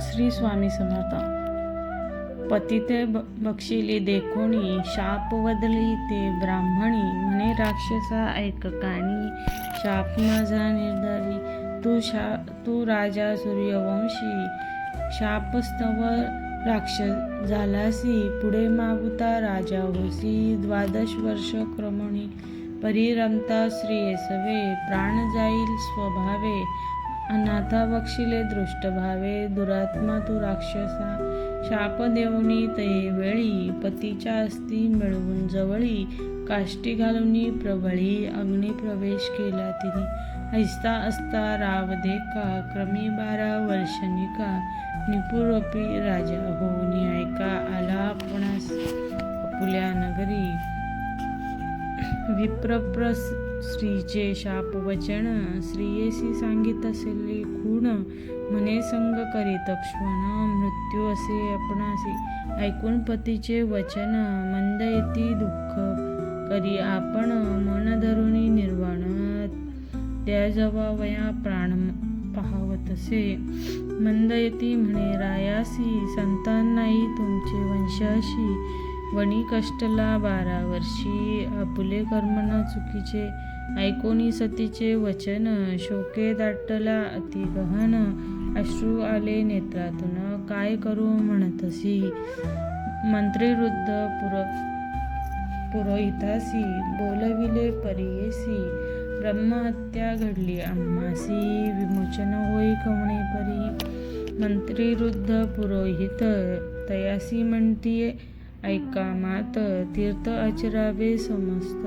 श्री स्वामी समर्थ. पतिते ब- बक्षिले देखोणी शाप वदली ते ब्राह्मणी. म्हणे राक्षसा ऐक कानी शाप माझा निर्धारी. तू शा तू राजा सूर्यवंशी. शापस्तव राक्षस झालासी. पुढे मागुता राजा होसी. द्वादश वर्ष क्रमणी. परिरमता श्रेयसवे. प्राण जाईल स्वभावे. अनाथा बक्षिले दृष्ट भावे दुरात्मा तू राक्षसा शाप देऊनी ते वेळी पतीच्या अस्ती मिळवून जवळी काष्टी घालूनी प्रबळी अग्नी प्रवेश केला तिने. ऐसता असता राव देखा क्रमी बारा वर्षनिका निपुरपी राजा होऊनी ऐका आला आपणास अपुल्या नगरी. विप्रप्रस स्त्रीचे शाप वचन सांगित असेले खूण म्हणे संग करीत क्षण मृत्यू असे आपणासी. ऐकून पतीचे वचन मंद येती दुःख करी आपण मन धरुनी निर्वाण. त्या वया प्राण असे मंद येती म्हणे रायासी संतान नाही तुमचे वंशाशी. वणी कष्टला बारा वर्षी आपुले न चुकीचे ऐकोनी सतीचे वचन शोके दाटला अति गहन अश्रू आले नेत्रातून काय करू? म्हणतसी मंत्रीवृद्ध पुर पुरोहितासी बोलविले परियेसी. ब्रह्महत्या घडली आम्हासी विमोचन होई कवणे परी. मंत्रीवृद्ध पुरोहित तयासी म्हणतीये ऐका मात तीर्थ आचरावे समस्त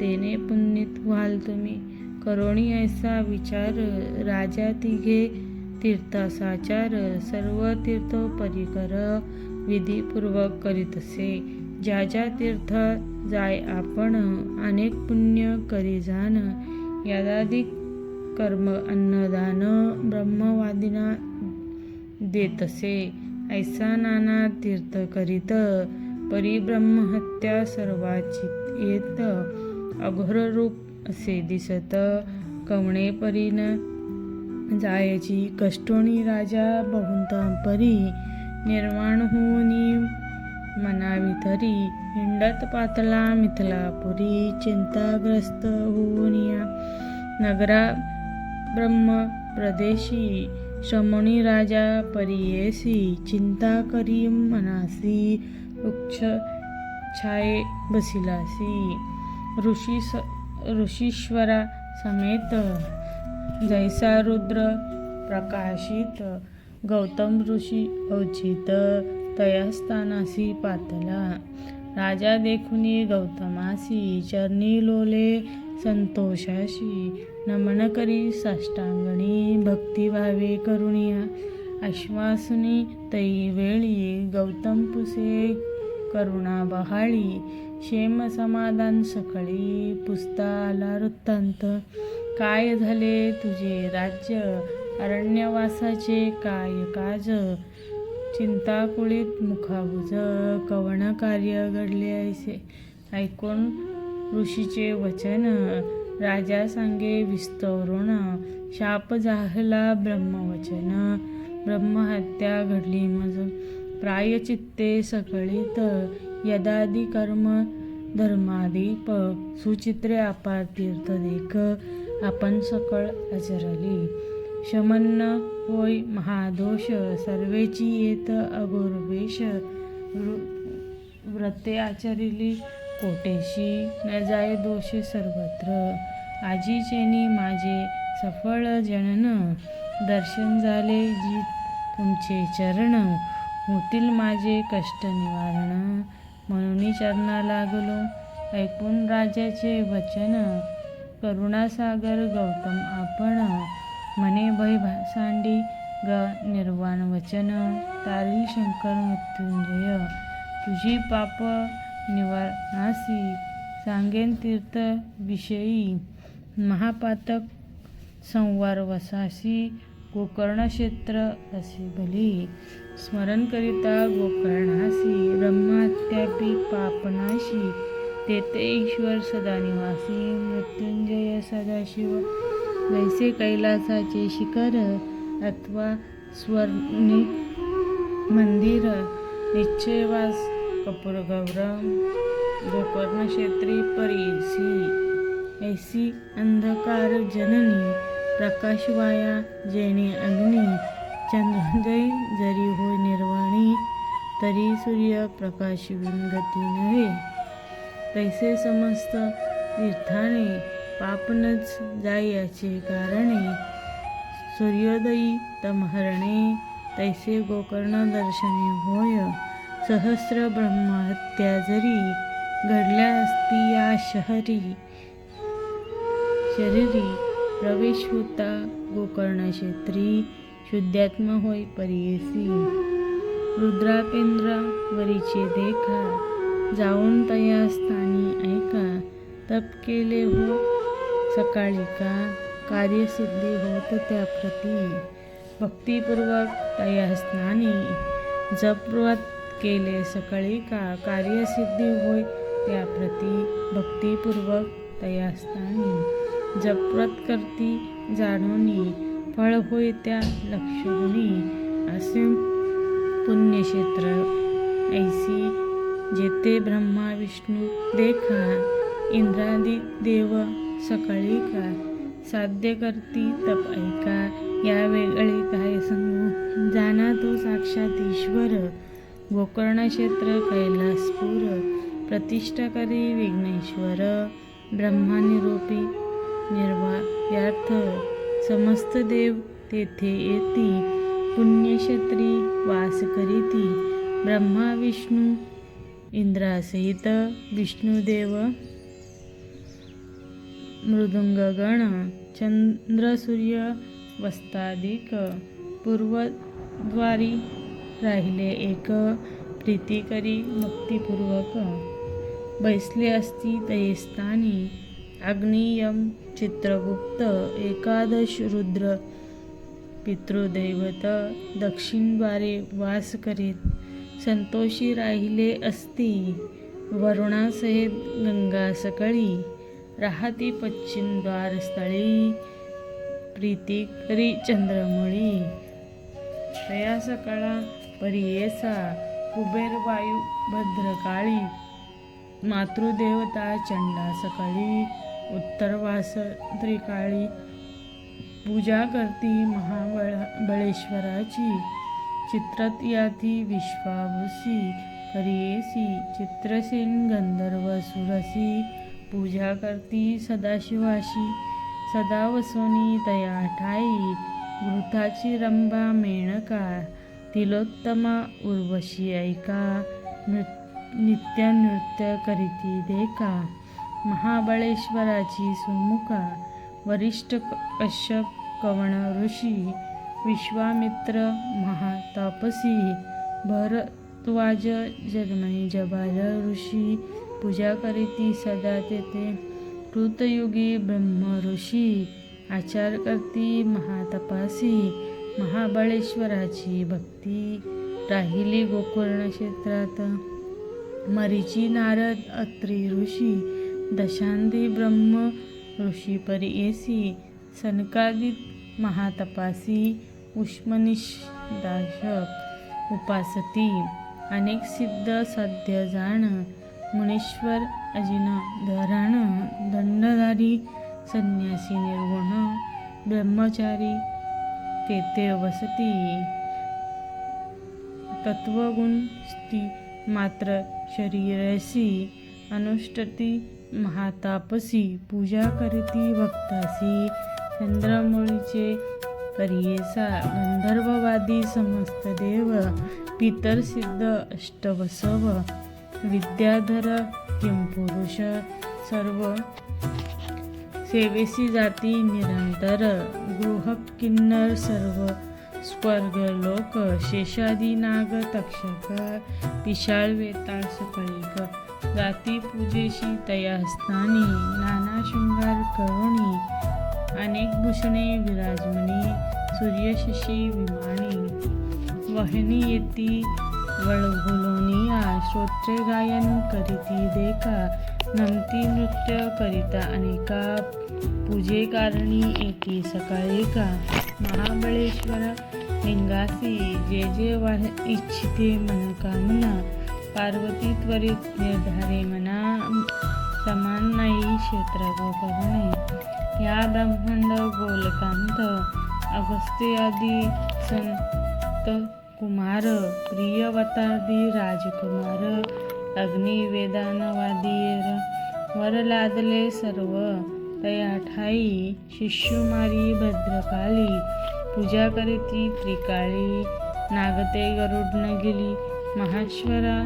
तेने पुण्यत व्हाल तुम्ही. करोणी ऐसा विचार राजा तिघे तीर्थासाचार सर्व तीर्थ परिकर विधीपूर्वक करीतसे ज्या ज्या तीर्थ जाय आपण अनेक पुण्य करी जाण. यादाधिक कर्म अन्नदान ब्रह्मवादिना देतसे ऐसा नाना तीर्थ करीत परिब्रह्महत्या सर्वाची येत. अघोर रूप असे दिसत कवणे परीन जायची कष्टोणी राजा बहुंतांपरी निर्माण होऊनी मनावी तरी हिंडत पातला मिथलापुरी चिंताग्रस्त होऊनिया. नगरा ब्रह्म प्रदेशी श्रमणी राजा परियेसी चिंता करी मनासी वृक्ष छाये बसिलासी। ऋषी स ऋषीश्वरा समेत जैसा रुद्र प्रकाशित गौतम ऋषी औचित तयास्थानासी पातला। राजा देखुनी गौतमासी चरणी लोले संतोषाशी नमन करी साष्टांगणी भक्तिभावे करुणिया आश्वासनी तई वेळी गौतम पुसे करुणा बहाळी क्षेम समाधान सकळी पुस्ता आला वृत्तांत. काय झाले तुझे राज्य? अरण्यवासाचे काय काज? चिंताकुळीत मुखाबुज कवण कार्य घडले ऐसे ऐकून ऋषीचे वचन राजा सांगे विस्तरुण शाप झाला ब्रह्मवचन. ब्रह्महत्या घडली मज प्रायचित्ते सकळीत यदादि कर्म धर्मादीप सुचित्रे आपा तीर्थ देख आपण सकळ आचरली. शमन्न होय महादोष सर्वेची येत अगोरवेश वृ- व्रते आचरिली. कोटेशी न जाय दोष सर्वत्र. आजीचेनी माझे सफळ जनन. दर्शन झाले जी तुमचे चरण. होतील माझे कष्ट निवारण. म्हणून चरणा लागलो. ऐकून राजाचे वचन. करुणासागर गौतम आपण. मने भय सांडी ग निर्वाण वचन. तारील शंकर मृत्युंजय. तुझी पाप निवारणासी सांगेन तीर्थ विषयी महापातक संवार वसासी गोकर्ण क्षेत्र असे भली. स्मरण करिता गोकर्णासी ब्रह्मात्यापी पापनाशी. तेथे ईश्वर सदा निवासी. मृत्युंजय सदाशिव. वैसे कैलासाचे शिखर अथवा स्वर्णी मंदिर. निश्चयवास कपूर गौरव गोकर्ण क्षेत्री परीसी ऐसी अंधकार जननी प्रकाशवाया जेणे अग्नी चंद्रोदय जरी होय निर्वाणी तरी सूर्य प्रकाश विनगती नव्हे. तैसे समस्त तीर्थाने पापनच जायाचे कारणे सूर्योदयी तमहरणे तैसे गोकर्ण दर्शने होय. सहस्र ब्रह्महत्या जरी घडल्या असती या शहरी. शरीरी प्रवेश होता गोकर्ण क्षेत्री. शुद्ध्यात्म होय परियसी. रुद्रापेंद्रा वरीचे देखा. जाऊन तया स्थानी ऐका. तप केले हो सकाळी का? कार्यसिद्धी होत त्या प्रती. भक्तिपूर्वक तया स्नानी जपवत केले सकाळी का कार्यसिद्धी होय त्या प्रती भक्तीपूर्वक तया स्थानी करती जाणोनी फळ होय त्या लक्षगुणी असे पुण्यक्षेत्र ऐसी जेथे ब्रह्मा विष्णू देखा इंद्रादी देव सकाळी का साध्य करती तप ऐका. या वेगळे काय सांगू? जाना तो साक्षात ईश्वर. गोकर्ण क्षेत्र कैलासपूर प्रतिष्ठाकरी विघ्नेश्वर ब्रह्मानिरूपी निर्वायार्थ समस्त देव तेथे येती पुण्यक्षेत्री वास करीती ब्रह्मा विष्णू इंद्रासहित विष्णुदेव मृदुंगगण चंद्रसूर्य वस्तादिक पूर्वद्वारी राहिले. एक प्रीती करी मुक्तीपूर्वक बैसले असती तयस्थानी अग्नियम चित्रगुप्त एकादश रुद्र पितृदैवत दक्षिणद्वारे वास करीत संतोषी राहिले असती. वरुणासहित गंगा सकळी राहती पश्चिम द्वारस्थळी प्रीती करी चंद्रमुळी. तया सकाळा परियेसा कुबेरवायू भद्रकाळी. मातृदेवता चंडा सकाळी उत्तरवास त्रिकाळी पूजा करती महाबळ बळेश्वराची चित्रात याती विश्वाभूसी परियेसी चित्रसेन गंधर्व सुरसी. पूजा करती सदाशिवाशी सदा वसोनी तया ठाई. घृताची रंभा मेणका. तिलोत्तमा उर्वशी ऐका नृ नित्य नृत्य करीती देखा महाबळेश्वराची सुमुखा वरिष्ठ कश्यप कवण ऋषी विश्वामित्र महातापसी भरद्वाज जन्मनी जबाल ऋषी पूजा करीती सदा तेथे कृतयुगी ब्रह्म ऋषी आचार करती महातपासी महाबळेश्वराची भक्ती राहिली गोकर्ण क्षेत्रात. मरीची नारद अत्री ऋषी दशांती ब्रह्म ऋषी परियसी सनकादित महातपासी उष्मनिषदाशक उपासती अनेक सिद्ध साध्य जाण मुनीश्वर अजिन धराण दंडधारी संन्यासी निर्गुण ब्रह्मचारी तेथे वसती. तत्वगुण स्थिती मात्र शरीरसी अनुष्ठती महातापसी पूजा करीती भक्तासी चंद्रमुळीचे परियेसा गंधर्ववादी समस्त देव पितर सिद्ध अष्टवसव विद्याधर किंपुरुष सर्व सेवेसी जाती निरंतर गृह किन्नर सर्व स्वर्ग लोक शेषादी नाग तक्षक पिशाळ वेताळ सकळीक जाती पूजेशी तयास्थानी नाना शृंगार करुणी अनेक भूषणे विराजमणी सूर्यशशी विमानी वहनी येती वळभुलोनिया श्रोत्रे गायन करीती देखा नमती नृत्य करिता अनेका पूजे कारणी एकी सकाळी का। महाबळेश्वर लिंगासी जे जे वा इच्छिते मनकामना पार्वती त्वरित निर्धारे मना समान नाही क्षेत्र गोकर्णे या ब्रह्मांड गोलकांत अगस्त्यादी संत कुमार प्रियवतादी राजकुमार अग्निवेदानवादीर वर लादले सर्व तया ठाई शिष्युमारी भद्रकाली पूजा करीती त्रिकाळी नागते गरुडन गेली महाश्वरा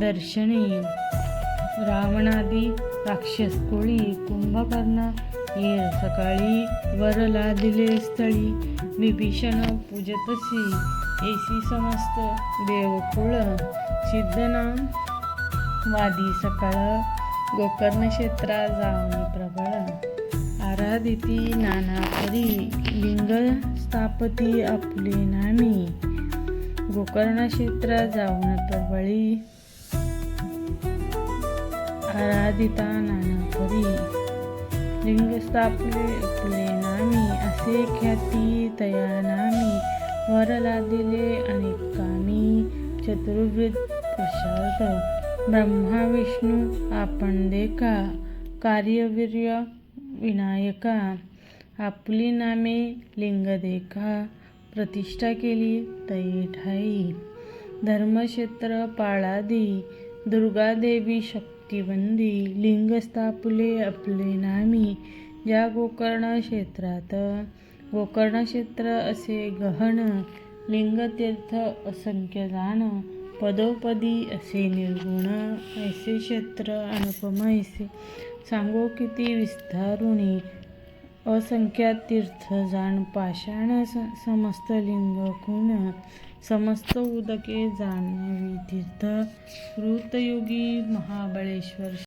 दर्शनी रावणादी राक्षस कोळी कुंभकर्ण ये सकाळी वर लादिले स्थळी विभीषण पूजतसी एसी समस्त देवकुळ सिद्धनाम वादी सकळ गोकर्ण क्षेत्रा जाऊन प्रबळ आराधिती नाना परी लिंग स्थापती आपले नामी गोकर्ण क्षेत्रा जाऊन प्रबळी आराधिता नाना परी लिंग स्थापले आपले नामी असे ख्याती तया नामी वरला दिले अनेक कामी चतुर्विध पुरुषार्थ ब्रह्मा विष्णू आपण देखा. कार्यवीर्य विनायका. आपली नामे लिंग देखा. प्रतिष्ठा केली तई ठाई. धर्मक्षेत्र पाळादी. दुर्गादेवी शक्तिवंदी. लिंग स्थापले आपले नामी. या गोकर्ण क्षेत्रात गोकर्ण क्षेत्र असे गहन लिंगतीर्थ असंख्य जाण पदोपदी असे निर्गुण ऐसे क्षेत्र अनुपम ऐसे सांगो किती विस्तारुणी असंख्यात तीर्थ जाण पाषाण स- समस्त लिंग कुण समस्त उदके जाणवी तीर्थ ऋतयुगी महाबळेश्वर